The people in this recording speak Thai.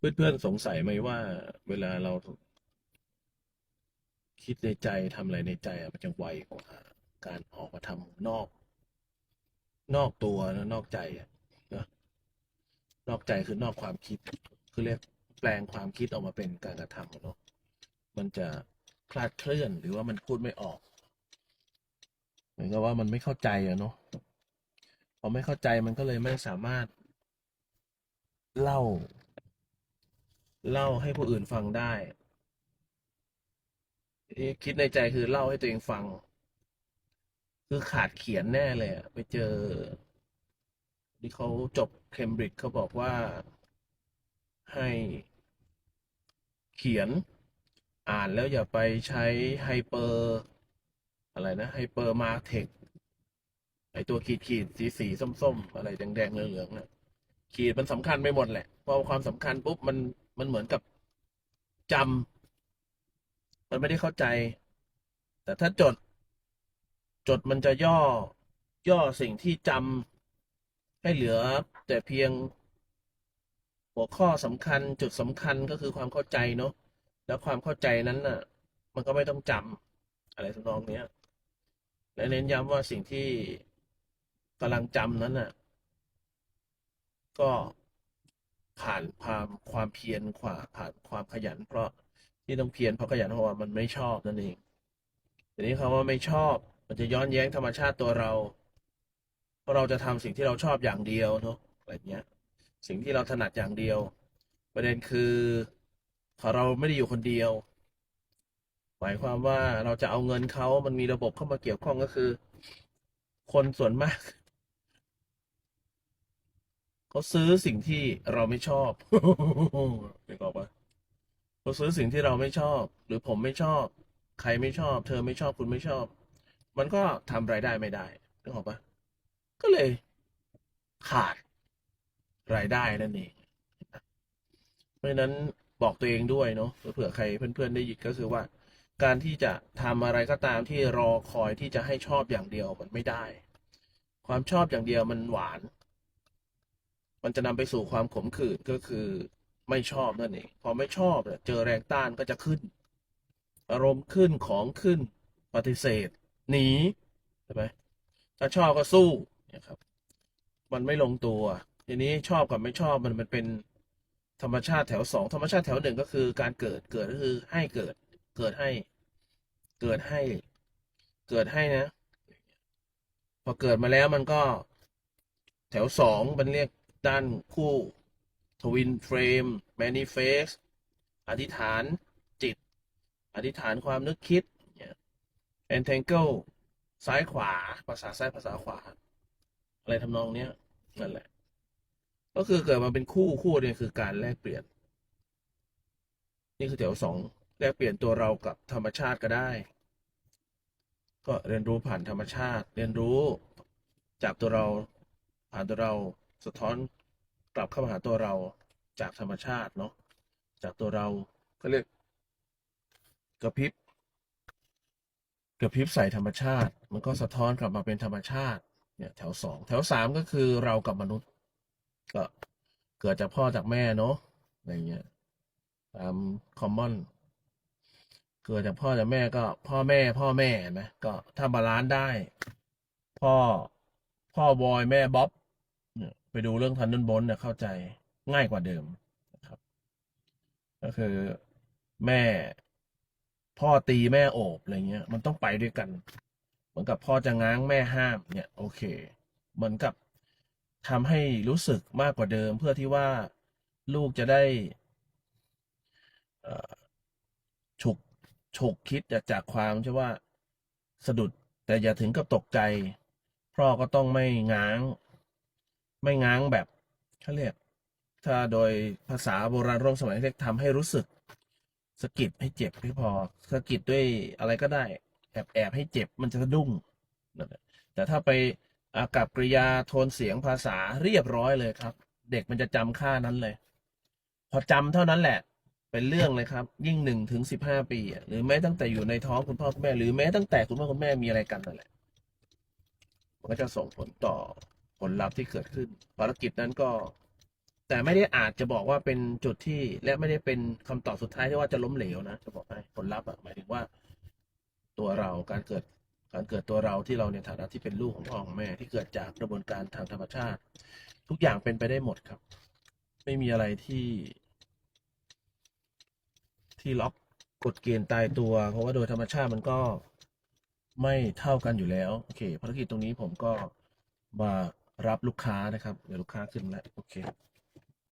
เพื่อนๆสงสัยไหมว่า เวลาเรา คิดในใจทำอะไรในใจอะมันจะไวกว่าการออกมาทำนอก นอกตัวนะนอกใจอะนะนอกใจคือนอกความคิด คือเรียกแปลงความคิดออกมาเป็นการกระทำเนาะมันจะคลาดเคลื่อนหรือว่ามันพูดไม่ออก เหมือนกับว่ามันไม่เข้าใจอะเนาะพอไม่เข้าใจมันก็เลยไม่สามารถเล่า เล่าให้ผู้อื่นฟังได้ คิดในใจคือเล่าให้ตัวเองฟัง คือขาดเขียนแน่เลยอะไปเจอที่เขาจบเคมบริดจ์เขาบอกว่าให้เขียนอ่านแล้วอย่าไปใช้ไฮเปอร์อะไรนะไฮเปอร์มาเทคไอตัวขีดขีดสีสีส้ม ๆ อะไรแดง ๆเหลืองๆน่ะขีดมันสำคัญไปหมดแหละ พอความสำคัญปุ๊บมัน มันเหมือนกับจำมันไม่ได้เข้าใจ แต่ถ้าจด จดมันจะย่อ ย่อสิ่งที่จำให้เหลือ แต่เพียงหัวข้อสำคัญ จุดสำคัญก็คือความเข้าใจเนาะแล้วความเข้าใจนั้นน่ะ มันก็ไม่ต้องจำอะไรทำนองเนี้ยและเน้นย้ำว่าสิ่งที่กำลังจำนั้นน่ะ ก็ ผ่านความความเพียรขวาผ่านความขยัน เพราะที่ต้องเพียรเพราะขยันเพราะว่ามันไม่ชอบนั่นเองทีนี้คำว่าไม่ชอบ มันจะย้อนแย้งธรรมชาติตัวเรา เพราะเราจะทำสิ่งที่เราชอบอย่างเดียวเนาะอะไรเงี้ย สิ่งที่เราถนัดอย่างเดียว ประเด็นคือเราไม่ได้อยู่คนเดียว หมายความว่าเราจะเอาเงินเขามันมีระบบเข้ามาเกี่ยวข้องก็คือ คนส่วนมาก เขาซื้อสิ่งที่เราไม่ชอบนึกออกปะเขาซื้อสิ่งที่เราไม่ชอบ หรือผมไม่ชอบ ใครไม่ชอบ เธอไม่ชอบคุณไม่ชอบ มันก็ทำรายได้ไม่ได้นึกออกปะก็เลยขาดรายได้นั่นเองเพราะฉะนั้นบอกตัวเองด้วยเนาะเผื่อใครเพื่อนๆได้ยินก็คือว่า การที่จะทำอะไรก็ตามที่รอคอยที่จะให้ชอบอย่างเดียวมันไม่ได้ ความชอบอย่างเดียวมันหวาน มันจะนำไปสู่ความขมขื่นก็คือไม่ชอบนั่นเองพอไม่ชอบเจอแรงต้านก็จะขึ้น อารมณ์ขึ้นของขึ้น ปฏิเสธ หนีใช่ไหมถ้าชอบก็สู้เนี่ยครับ มันไม่ลงตัว ทีนี้ชอบกับไม่ชอบมันมันเป็นธรรมชาติแถวสองธรรมชาติแถวหนึ่งก็คือการเกิดเกิดก็คือให้เกิดเกิดให้ เกิดให้ เกิดให้นะ พอเกิดมาแล้วมันก็ แถวสองมันเรียก ด้านคู่ทวินเฟรมแมนิเฟสอธิษฐานจิต อธิษฐานความนึกคิดเนี่ย entangle ซ้ายขวา ภาษาซ้ายภาษาขวา อะไรทำนองเนี้ยนั่นแหละ ก็คือเกิดมาเป็นคู่คู่เนี่ยคือการแลกเปลี่ยน นี่คือแถวสองแลกเปลี่ยนตัวเรากับธรรมชาติก็ได้ ก็เรียนรู้ผ่านธรรมชาติ เรียนรู้จากตัวเราผ่านตัวเรา สะท้อนกลับเข้ามาหาตัวเราจากธรรมชาติเนาะจากตัวเราก็เรียกกระพริบกระพริบใส่ธรรมชาติ มันก็สะท้อนกลับมาเป็นธรรมชาติเนี่ยแถวสองแถวสามก็คือเรากับมนุษย์ ก็เกิดจากพ่อจากแม่เนาะอะไรเงี้ยตามคอมมอนเกิดจากพ่อจากแม่ก็พ่อแม่พ่อแม่นไหมก็ถ้าบาลานซ์ได้ พ่อพ่อบอยแม่บ๊อบ ไปดูเรื่องทันดุนบนเนี่ยเข้าใจง่ายกว่าเดิมนะครับ ก็คือแม่พ่อตีแม่โอบอะไรเงี้ย มันต้องไปด้วยกัน เหมือนกับพ่อจะง้างแม่ห้ามเนี่ย โอเค เหมือนกับทำให้รู้สึกมากกว่าเดิม เพื่อที่ว่าลูกจะได้ฉุกฉุกคิดจากจากความใช่ว่าสะดุดแต่อย่าถึงกับตกใจพ่อก็ต้องไม่ง้าง ไม่ง้างแบบเขาเรียก ถ้าโดยภาษาโบราณร่วมสมัยเรียกทำให้รู้สึกสะกิดให้เจ็บให้พอสะกิดด้วยอะไรก็ได้ แอบแอบให้เจ็บมันจะสะดุ้งแหละแต่ถ้าไปอากับกริยาโทนเสียงภาษาเรียบร้อยเลยครับ เด็กมันจะจำค่านั้นเลย พอจำเท่านั้นแหละ เป็นเรื่องเลยครับ ยิ่งหนึ่งถึงสิบห้าปี หรือแม้ตั้งแต่อยู่ในท้องคุณพ่อคุณแม่ หรือแม้ตั้งแต่คุณพ่อคุณแม่มีอะไรกันนั่นแหละมันก็จะส่งผลต่อ ผลลัพธ์ที่เกิดขึ้นภารกิจนั้นก็ แต่ไม่ได้อาจจะบอกว่าเป็นจุดที่และไม่ได้เป็นคำตอบสุดท้ายที่ว่าจะล้มเหลวนะจะบอกให้ผลลัพธ์อะหมายถึงว่า ตัวเราการเกิดการเกิดตัวเราที่เราในฐานะที่เป็นลูกของพ่อของแม่ที่เกิดจากกระบวนการทางธรรมชาติ ทุกอย่างเป็นไปได้หมดครับ ไม่มีอะไรที่ ที่ล็อกกฎเกณฑ์ตายตัว เพราะว่าโดยธรรมชาติมันก็ไม่เท่ากันอยู่แล้ว โอเคภารกิจตรงนี้ผมก็มา รับลูกค้านะครับ เดี๋ยวลูกค้าขึ้นแล้วโอเค